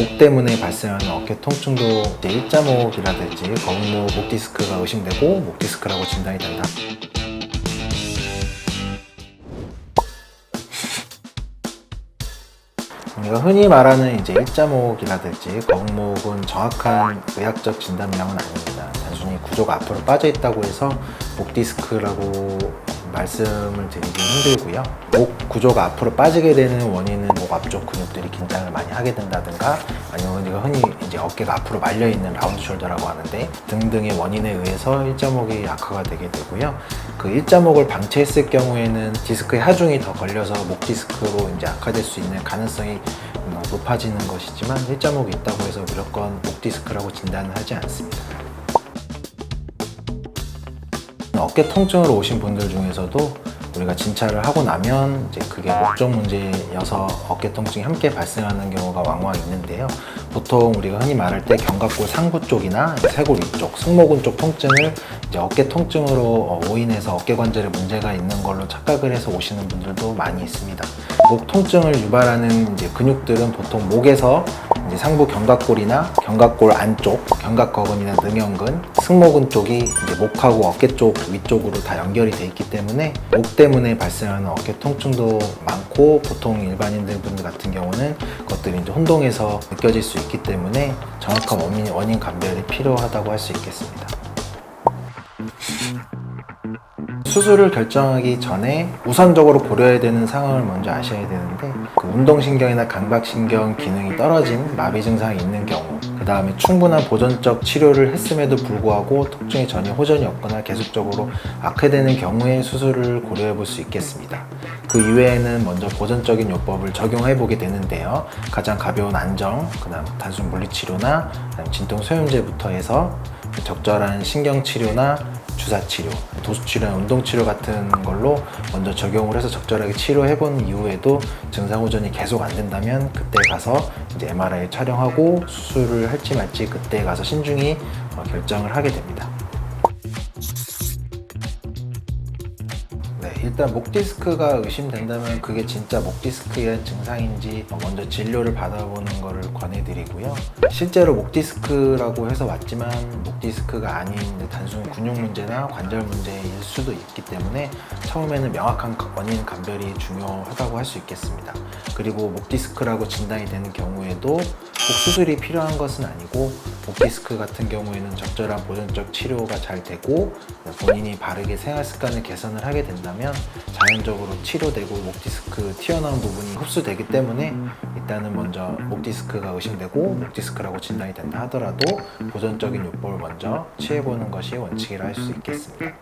목 때문에 발생하는 어깨 통증도 일자목이라든지 거북목 목 디스크가 의심되고 목 디스크라고 진단이 된다. 우리가 흔히 말하는 이제 일자목이라든지 거북목은 정확한 의학적 진단명은 아닙니다. 단순히 구조가 앞으로 빠져 있다고 해서 목 디스크라고 말씀을 드리기 힘들고요. 목 구조가 앞으로 빠지게 되는 원인은 목 앞쪽 근육들이 긴장을 많이 하게 된다든가 아니면 우리가 흔히 이제 어깨가 앞으로 말려 있는 라운드 숄더라고 하는데 등등의 원인에 의해서 일자목이 악화가 되게 되고요. 그 일자목을 방치했을 경우에는 디스크의 하중이 더 걸려서 목 디스크로 이제 악화될 수 있는 가능성이 어, 높아지는 것이지만 일자목이 있다고 해서 무조건 목 디스크라고 진단을 하지 않습니다. 어깨 통증으로 오신 분들 중에서도 우리가 진찰을 하고 나면 이제 그게 목적 문제여서 어깨 통증이 함께 발생하는 경우가 왕왕 있는데요. 보통 우리가 흔히 말할 때 견갑골 상부 쪽이나 쇄골 위쪽, 승모근 쪽 통증을 이제 어깨 통증으로 어, 오인해서 어깨 관절에 문제가 있는 걸로 착각을 해서 오시는 분들도 많이 있습니다. 목 통증을 유발하는 이제 근육들은 보통 목에서 이제 상부 견갑골이나 견갑골 안쪽, 견갑거근이나 능형근, 승모근 쪽이 이제 목하고 어깨 쪽 위쪽으로 다 연결이 돼 있기 때문에 목 때문에 발생하는 어깨 통증도 많고 보통 일반인들 분들 같은 경우는 그것들이 이제 혼동해서 느껴질 수 있기 때문에 정확한 원인, 원인 감별이 필요하다고 할 수 있겠습니다. 수술을 결정하기 전에 우선적으로 고려해야 되는 상황을 먼저 아셔야 되는데 그 운동신경이나 감각신경 기능이 떨어진 마비 증상이 있는 경우 그 다음에 충분한 보존적 치료를 했음에도 불구하고 통증이 전혀 호전이 없거나 계속적으로 악화되는 경우에 수술을 고려해 볼 수 있겠습니다. 그 이외에는 먼저 보존적인 요법을 적용해 보게 되는데요. 가장 가벼운 안정, 그다음 단순 물리치료나 그다음 진통 소염제부터 해서 적절한 신경치료나 주사치료, 도수치료나 운동치료 같은 걸로 먼저 적용을 해서 적절하게 치료해 본 이후에도 증상 호전이 계속 안 된다면 그때 가서 이제 MRI 촬영하고 수술을 할지 말지 그때 가서 신중히 어, 결정을 하게 됩니다. 일단 목 디스크가 의심된다면 그게 진짜 목 디스크의 증상인지 먼저 진료를 받아보는 것을 권해드리고요. 실제로 목 디스크라고 해서 왔지만 목 디스크가 아닌 단순 근육 문제나 관절 문제일 수도 있기 때문에 처음에는 명확한 원인 감별이 중요하다고 할 수 있겠습니다. 그리고 목 디스크라고 진단이 되는 경우에도 꼭 수술이 필요한 것은 아니고 목 디스크 같은 경우에는 적절한 보존적 치료가 잘 되고 본인이 바르게 생활 습관을 개선을 하게 된다면 자연적으로 치료되고 목 디스크 튀어나온 부분이 흡수되기 때문에 일단은 먼저 목 디스크가 의심되고 목 디스크라고 진단이 된다 하더라도 보존적인 요법을 먼저 취해보는 것이 원칙이라 할 수 있겠습니다.